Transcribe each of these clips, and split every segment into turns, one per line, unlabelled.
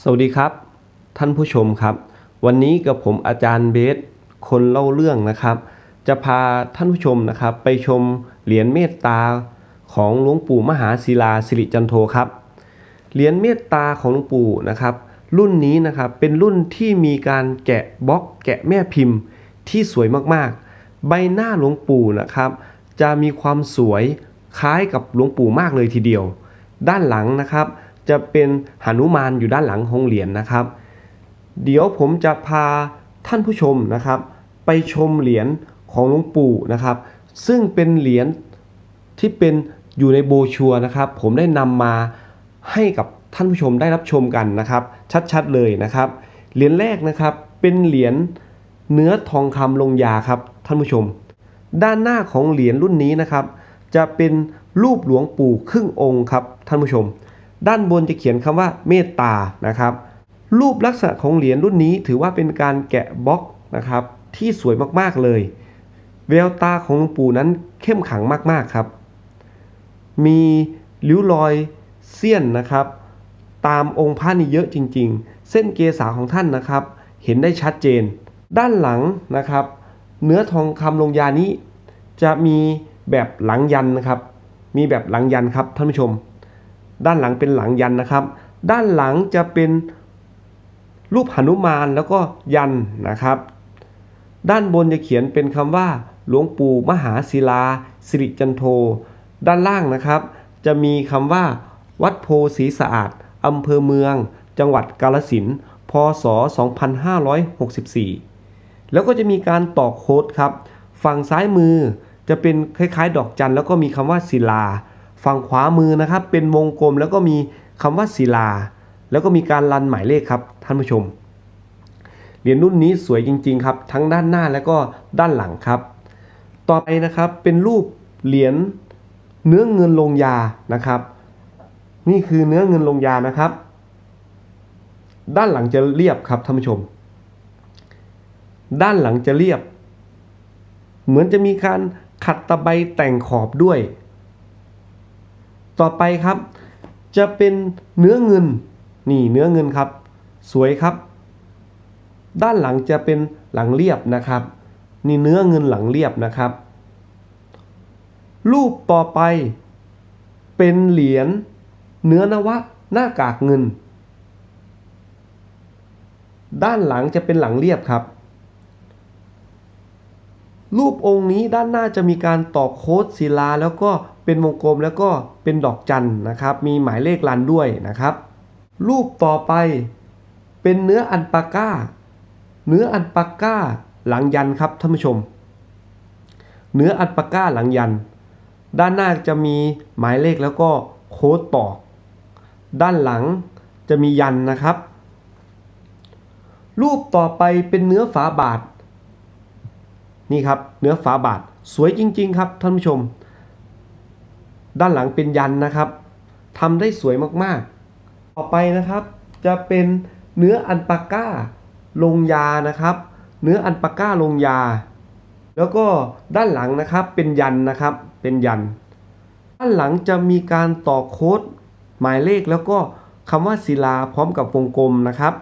สวัสดีครับ ท่านผู้ชมครับ วันนี้กับผมอาจารย์เบส คนเล่าเรื่องนะครับ จะพาท่านผู้ชมนะครับ ไปชมเหรียญเมตตาของหลวงปู่มหาศิลาสิริจันโทครับเหรียญเมตตาของหลวงปู่นะครับ รุ่นนี้นะครับเป็นรุ่นที่มีการแกะบล็อกแกะแม่พิมพ์ที่สวยมากๆ ใบหน้าหลวงปู่นะครับ จะมีความสวยคล้ายกับหลวงปู่มากเลยทีเดียว ด้านหลังนะครับ จะเป็นหนุมานอยู่ด้านหลังของเหรียญนะครับ เดี๋ยวผมจะพาท่านผู้ชมนะครับ ไปชมเหรียญของหลวงปู่นะครับ ซึ่งเป็นเหรียญที่เป็นอยู่ในโบชัวนะครับ ผมได้นำมาให้กับท่านผู้ชมได้รับชมกันนะครับ ชัดๆเลยนะครับ เหรียญแรกนะครับเป็นเหรียญเนื้อทองคำลงยาครับท่านผู้ชม ด้านหน้าของเหรียญรุ่นนี้นะครับ จะเป็นรูปหลวงปู่ครึ่งองค์ครับท่านผู้ชม ด้านบนจะเขียนคำว่าเมตตานะครับ รูปลักษณะของเหรียญรุ่นนี้ถือว่าเป็นการแกะบล็อกนะครับ ที่สวยมากๆเลย แววตาของหลวงปู่นั้นเข้มขังมากๆครับ มีริ้วรอยเสี้ยนนะครับ ตามองค์พระนี่เยอะจริง ๆ เส้นเกษาของท่านนะครับ เห็นได้ชัดเจน ด้านหลังนะครับ เนื้อทองคำลงยานี้ จะมีแบบหลังยันนะครับ มีแบบหลังยันครับท่านผู้ชม ด้านหลังเป็นหลังยันนะครับ ด้านหลังจะเป็นรูปหนุมานแล้วก็ยันนะครับ ด้านบนจะเขียนเป็นคำว่า หลวงปู่มหาศิลาสิริจันโท ด้านล่างนะครับ จะมีคำว่า วัดโพศีสะอาดอำเภอเมือง จังหวัดกาลสินพศ 2564 แล้วก็จะมีการต่อโค้ดครับ ฝั่งซ้ายมือจะเป็นคล้ายๆ ดอกจันแล้วก็มีคำว่าศิลา ฝั่งขวามือนะครับเป็นวงกลมแล้วก็มีคำว่าศิลา แล้วก็มีการรันหมายเลขครับท่านผู้ชม เหรียญรุ่นนี้สวยจริง ๆ ครับ ทั้งด้านหน้าและก็ด้านหลังครับ ต่อไปนะครับเป็นรูปเหรียญเนื้อเงินลงยานะครับ นี่คือเนื้อเงินลงยานะครับ ด้านหลังจะเรียบครับท่านผู้ชม ด้านหลังจะเรียบ เหมือนจะมีการขัดตะไบแต่งขอบด้วย ต่อไปครับ จะเป็นเนื้อเงินนี่เนื้อเงินครับ สวยครับ ด้านหลังจะเป็นหลังเรียบนะครับ นี่เนื้อเงินหลังเรียบนะครับ รูปต่อไป เป็นเหรียญเนื้อนวะหน้ากากเงิน ด้านหลังจะเป็นหลังเรียบครับ รูปองค์นี้ด้านหน้าจะมีการตอกโค้ดศิลาแล้วก็เป็นวงกลมแล้วก็เป็นดอกจันนะครับ มีหมายเลขลันด้วยนะครับ รูปต่อไปเป็นเนื้ออันปาก้า เนื้ออันปาก้าหลังยันครับท่านผู้ชม เนื้ออันปาก้าหลังยัน ด้านหน้าจะมีหมายเลขแล้วก็โค้ดตอก ด้านหลังจะมียันนะครับ รูปต่อไปเป็นเนื้อฝาบาท นี่ครับเนื้อฝาบาทสวยจริง ๆ ครับท่านผู้ชม ด้านหลังเป็นยันนะครับทำได้สวยมากๆ ต่อไปนะครับ จะเป็นเนื้ออันปาก้าลงยานะครับ เนื้ออันปาก้าลงยา แล้วก็ด้านหลังนะครับเป็นยันนะครับเป็นยัน ด้านหลังจะมีการต่อโค้ดหมายเลขแล้วก็คำว่าศิลาพร้อมกับวงกลมนะครับ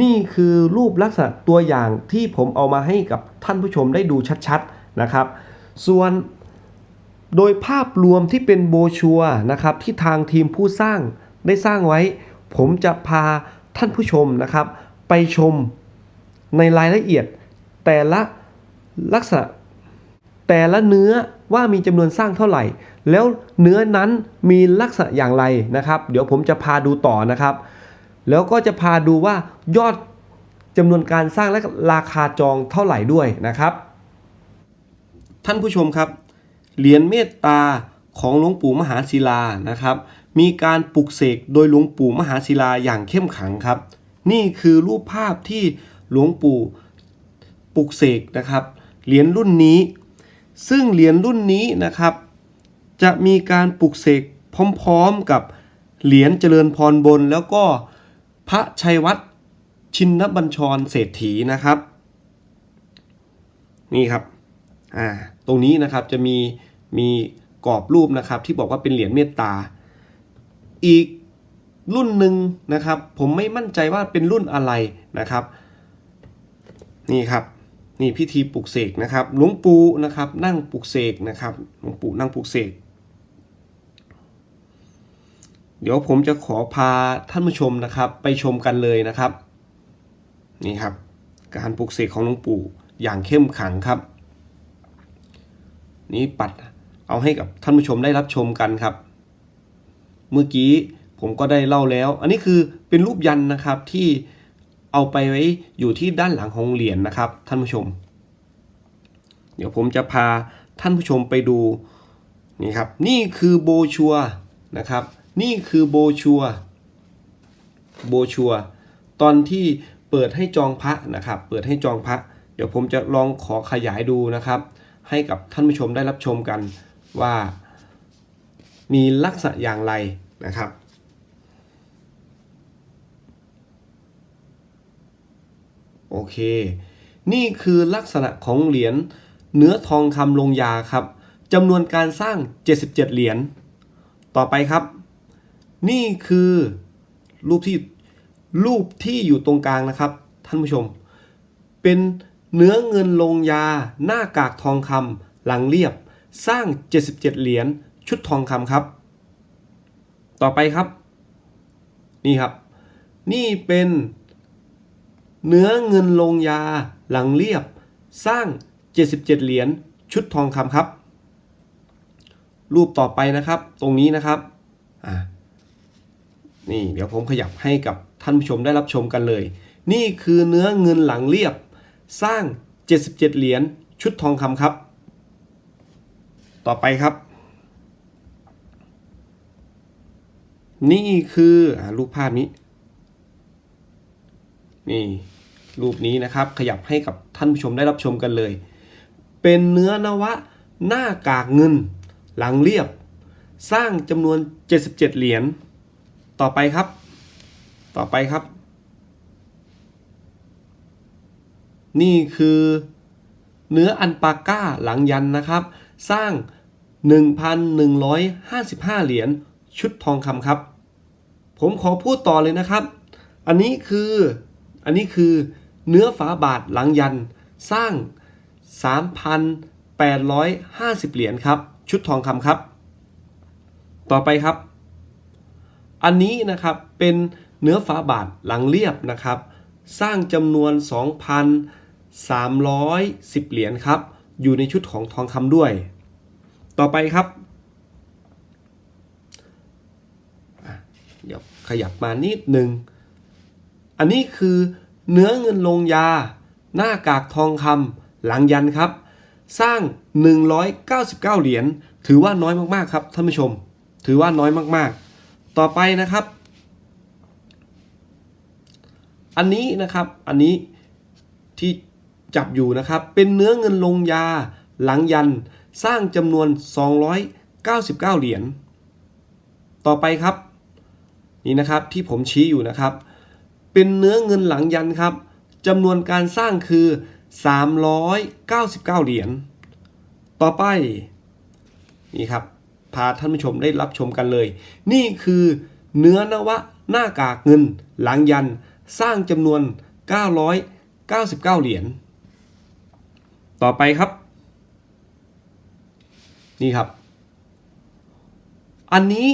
นี่คือรูปลักษณะตัวอย่างที่ผมเอามาให้กับท่านผู้ชมได้ดูชัดๆนะครับ ส่วนโดยภาพรวมที่เป็นโบชัวนะครับที่ทางทีมผู้สร้างได้สร้างไว้ ผมจะพาท่านผู้ชมนะครับ ไปชมในรายละเอียด แต่ละลักษณะ แต่ละเนื้อว่ามีจำนวนสร้างเท่าไหร่ แล้วเนื้อนั้นมีลักษณะอย่างไรนะครับ เดี๋ยวผมจะพาดูต่อนะครับ แล้วก็จะพาดูว่ายอดจำนวนการสร้างและราคาจองเท่าไหร่ด้วยนะครับ ท่านผู้ชมครับ เหรียญเมตตาของหลวงปู่มหาศิลานะครับ มีการปลุกเสกโดยหลวงปู่มหาศิลาอย่างเข้มขังครับ นี่คือรูปภาพที่หลวงปู่ปลุกเสกนะครับเหรียญรุ่นนี้ ซึ่งเหรียญรุ่นนี้นะครับ จะมีการปลุกเสกพร้อมๆกับเหรียญเจริญพรบนแล้วก็ พระชัยวัฒน์ชินบัญชรเศรษฐีนะครับ นี่ครับอ่าตรงนี้นะครับจะมีมีกรอบรูปนะครับที่บอกว่าเป็นเหรียญเมตตา อีกรุ่นหนึ่งนะครับ ผมไม่มั่นใจว่าเป็นรุ่นอะไรนะครับ นี่ครับนี่พิธีปลุกเสกนะครับหลวงปู่นะครับ นั่งปลุกเสกนะครับหลวงปู่นั่งปลุกเสก เดี๋ยวผมจะขอพาท่านผู้ชมนะครับ ไปชมกันเลยนะครับ นี่ครับ การปลุกเสกของหลวงปู่อย่างเข้มขังครับ นี้ปัดเอาให้กับท่านผู้ชมได้รับชมกันครับ เมื่อกี้ผมก็ได้เล่าแล้ว อันนี้คือเป็นรูปยันนะครับที่เอาไปไว้อยู่ที่ด้านหลังของเหรียญนะครับ ท่านผู้ชม เดี๋ยวผมจะพาท่านผู้ชมไปดูนี่ครับ นี่คือโบชัวนะครับ นี่คือโบชัวโบชัวตอนที่เปิดให้จองพระนะครับ เปิดให้จองพระ เดี๋ยวผมจะลองขอขยายดูนะครับ ให้กับท่านผู้ชมได้รับชมกันว่ามีลักษณะอย่างไรนะครับ โอเค นี่คือลักษณะของเหรียญเนื้อทองคำลงยาครับจำนวนการสร้าง 77 เหรียญ ต่อไปครับ นี่คือรูปที่รูปที่อยู่ตรงกลางนะครับ ท่านผู้ชม เป็นเนื้อเงินลงยา หน้ากากทองคำหลังเรียบ สร้าง 77 เหรียญชุดทองคำครับ ต่อไปครับ นี่ครับ นี่เป็นเนื้อเงินลงยา หลังเรียบ สร้าง 77 เหรียญชุดทองคำครับ รูปต่อไปนะครับ ตรงนี้นะครับอ่า นี่เดี๋ยวผมขยับให้กับท่านผู้ชมได้รับชมกันเลย นี่คือเนื้อเงินหลังเรียบ สร้าง 77 เหรียญชุดทองคำครับ ต่อไปครับ นี่คืออรูปภาพนี้ นี่รูปนี้นะครับขยับให้กับท่านผู้ชมได้รับชมกันเลย เป็นเนื้อนวะหน้ากากเงิน หลังเรียบ สร้างจำนวน 77 เหรียญ ต่อไปครับ ต่อไปครับ นี่คือเนื้ออันปาก้าหลังยันนะครับ สร้าง 1,155 เหรียญชุดทองคำครับ ผมขอพูดต่อเลยนะครับ อันนี้คืออันนี้คือเนื้อฝาบาทหลังยันสร้าง 3,850 เหรียญครับ ชุดทองคำครับ ต่อไปครับ อันนี้นะครับเป็นเนื้อฝาบาทหลังเรียบนะครับ สร้างจำนวน 2,310 เหรียญครับ อยู่ในชุดของทองคำด้วย ต่อไปครับเดี๋ยวขยับมานิดหนึ่ง อันนี้คือเนื้อเงินลงยา หน้ากากทองคำหลังยันครับ สร้าง 199 เหรียญถือว่าน้อยมากๆครับท่านผู้ชม ถือว่าน้อยมากๆ ต่อไปนะครับ อันนี้นะครับ อันนี้ที่จับอยู่นะครับ เป็นเนื้อเงินลงยาหลังยันสร้างจำนวน 299 เหรียญ ต่อไปครับ นี่นะครับที่ผมชี้อยู่นะครับ เป็นเนื้อเงินหลังยันครับจำนวนการสร้างคือ 399 เหรียญ ต่อไป นี่ครับาท่านผู้ชมได้รับชมกันเลย นี่คือเนื้อนวะหน้ากากเงิน หลังยันสร้างจำนวน 999 เหรียญ ต่อไปครับ นี่ครับ อันนี้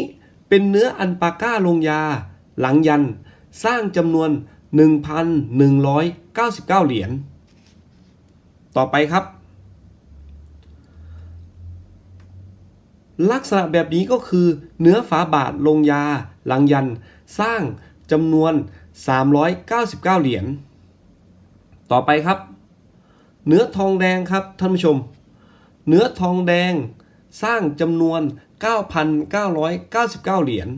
เป็นเนื้ออันปาก้าลงยา หลังยันสร้างจำนวน 1,199 เหรียญ ต่อไปครับ ลักษณะแบบนี้ก็คือเนื้อฝาบาทลงยาหลังยัน สร้างจำนวน 399 เหรียญ ต่อไปครับ เนื้อทองแดงครับท่านผู้ชม เนื้อทองแดงสร้างจำนวน 9,999 เหรียญ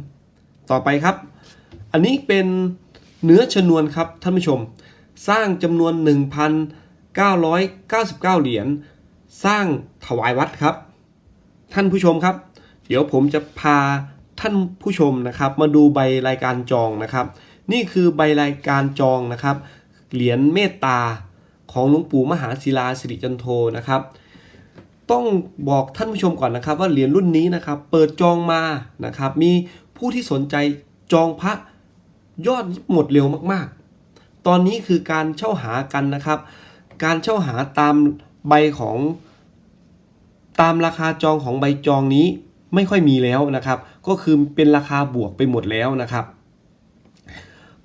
ต่อไปครับ อันนี้เป็นเนื้อชนวนครับท่านผู้ชม สร้างจำนวน 1,999 เหรียญ สร้างถวายวัดครับ ท่านผู้ชมครับ เดี๋ยวผมจะพาท่านผู้ชมนะครับ มาดูใบรายการจองนะครับ นี่คือใบรายการจองนะครับ เหรียญเมตตาของหลวงปู่มหาศิลาสิริจันโทนะครับ ต้องบอกท่านผู้ชมก่อนนะครับ ว่าเหรียญรุ่นนี้นะครับ เปิดจองมานะครับ มีผู้ที่สนใจจองพระยอดหมดเร็วมากๆ ตอนนี้คือการเช่าหากันนะครับ การเช่าหาตามใบของ ตามราคาจองของใบจองนี้ไม่ค่อยมีแล้วนะครับ ก็คือเป็นราคาบวกไปหมดแล้วนะครับ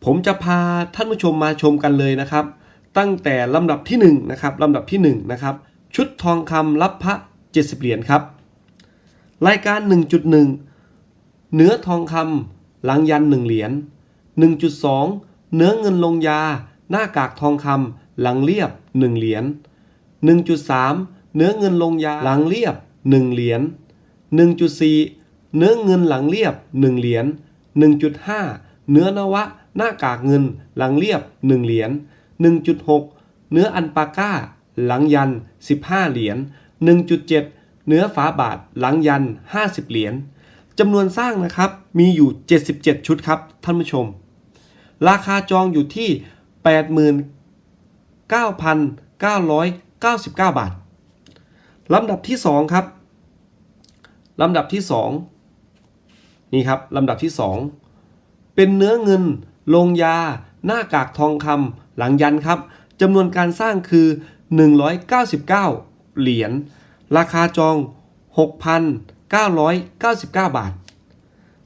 ผมจะพาท่านผู้ชมมาชมกันเลยนะครับ ตั้งแต่ลำดับที่1นะครับลำดับที่1นะครับชุดทองคำรับพระ 70 เหรียญครับ รายการ 1.1 เนื้อทองคำหลังยัน 1 เหรียญ1.2 เนื้อเงินลงยา หน้ากากทองคำหลังเรียบ 1 เหรียญ1.3 เนื้อเงินลงยาหลังเรียบ 1 เหรียญ1.4 เนื้อเงินหลังเรียบ 1 เหรียญ1.5 เนื้อนวะ หน้ากากเงิน หลังเรียบ 1 เหรียญ1.6 เนื้ออันปาก้า หลังยัน 15 เหรียญ1.7 เนื้อฝาบาท หลังยัน 50 เหรียญจำนวนสร้างนะครับ มีอยู่ 77 ชุดครับ ท่านผู้ชม ราคาจองอยู่ที่ 89,999 บาท ลำดับที่ 2 ครับลำดับที่ 2 นี่ครับลำดับที่ 2 เป็นเนื้อเงิน ลงยา หน้ากากทองคำหลังยันครับจำนวนการสร้างคือ 199 เหรียญราคาจอง 6,999 บาท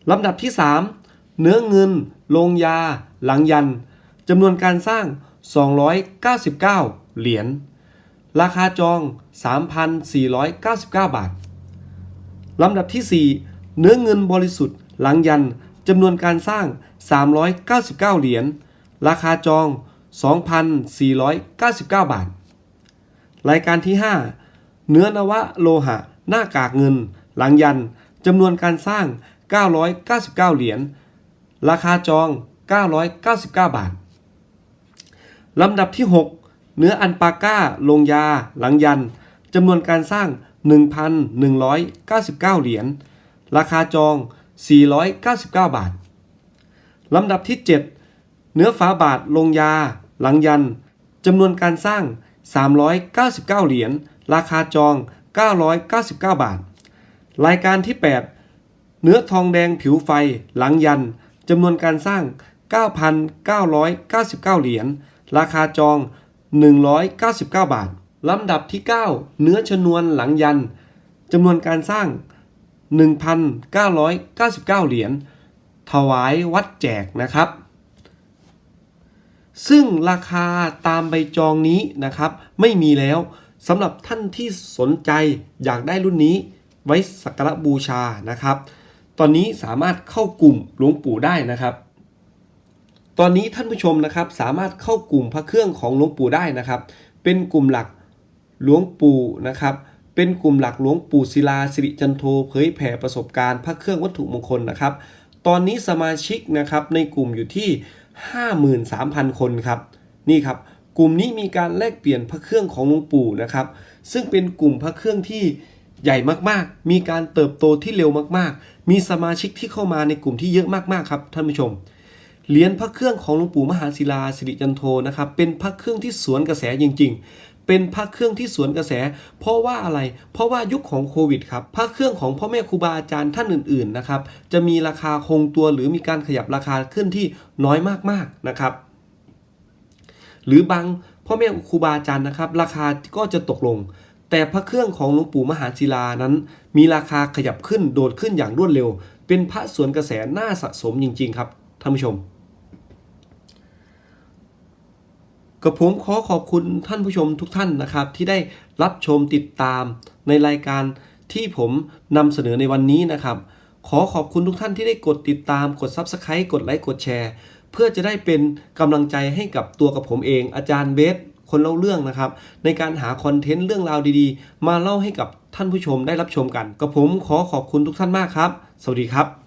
ลำดับที่ 3 เนื้อเงิน ลงยา หลังยันจำนวนการสร้าง 299 เหรียญ ราคาจอง 3,499 บาท ลำดับที่ 4 เนื้อเงินบริสุทธิ์หลังยันจำนวนการสร้าง 399 เหรียญ ราคาจอง 2,499 บาท รายการที่ 5 เนื้อนวะโลหะ หน้ากากเงิน หลังยันจำนวนการสร้าง 999 เหรียญ ราคาจอง 999 บาท ลำดับที่ 6 เนื้ออันปาก้า ลงยา หลังยันจำนวนการสร้าง 1,199 เหรียญ ราคาจอง 499 บาท ลำดับที่ 7 เนื้อฝาบาท ลงยา หลังยันจำนวนการสร้าง 399 เหรียญ ราคาจอง 999 บาท รายการที่ 8 เนื้อทองแดงผิวไฟ หลังยันจำนวนการสร้าง 9,999 เหรียญ ราคาจอง 199 บาท ลำดับที่ 9 เนื้อชนวนหลังยันจำนวนการสร้าง 1,999 เหรียญถวายวัดแจกนะครับ ซึ่งราคาตามใบจองนี้นะครับ ไม่มีแล้วสำหรับท่านที่สนใจอยากได้รุ่นนี้ไว้สักการะบูชานะครับ ตอนนี้สามารถเข้ากลุ่มหลวงปู่ได้นะครับ ตอนนี้ท่านผู้ชมนะครับสามารถเข้ากลุ่มพระเครื่องของหลวงปู่ได้นะครับ เป็นกลุ่มหลักหลวงปู่นะครับเป็นกลุ่มหลักหลวงปู่ศิลาสิริจันโทเผยแผ่ประสบการณ์พระเครื่องวัตถุมงคลนะครับ ตอนนี้สมาชิกนะครับในกลุ่มอยู่ที่ 53,000 คนครับนี่ครับกลุ่มนี้มีการแลกเปลี่ยนพระเครื่องของหลวงปู่นะครับซึ่งเป็นกลุ่มพระเครื่องที่ใหญ่มากๆ มีการเติบโตที่เร็วมากๆ มีสมาชิกที่เข้ามาในกลุ่มที่เยอะมากๆครับท่านผู้ชม เหรียญพระเครื่องของหลวงปู่มหาศิลาสิริจันโทนะครับเป็นพระเครื่องที่สวนกระแสจริง ๆ เป็นพระเครื่องที่สวนกระแส เพราะว่าอะไร เพราะว่ายุคของโควิดครับพระเครื่องของพ่อแม่ครูบาอาจารย์ท่านอื่นๆนะครับจะมีราคาคงตัวหรือมีการขยับราคาขึ้นที่น้อยมากๆนะครับ หรือบางพ่อแม่ครูบาอาจารย์นะครับ ราคาก็จะตกลง แต่พระเครื่องของหลวงปู่มหาศิลานั้น มีราคาขยับขึ้นโดดขึ้นอย่างรวดเร็ว เป็นพระสวนกระแสน่าสะสมจริง ๆ ครับท่านผู้ชม กับผมขอขอบคุณท่านผู้ชมทุกท่านนะครับ ที่ได้รับชมติดตามในรายการที่ผมนำเสนอในวันนี้นะครับ ขอขอบคุณทุกท่านที่ได้กดติดตามกด Subscribe กดไลค์กดแชร์ เพื่อจะได้เป็นกำลังใจให้กับตัวกับผมเอง อาจารย์เบสคนเล่าเรื่องนะครับ ในการหาคอนเทนต์เรื่องราวดีๆ มาเล่าให้กับท่านผู้ชมได้รับชมกัน กับผมขอขอบคุณทุกท่านมากครับ สวัสดีครับ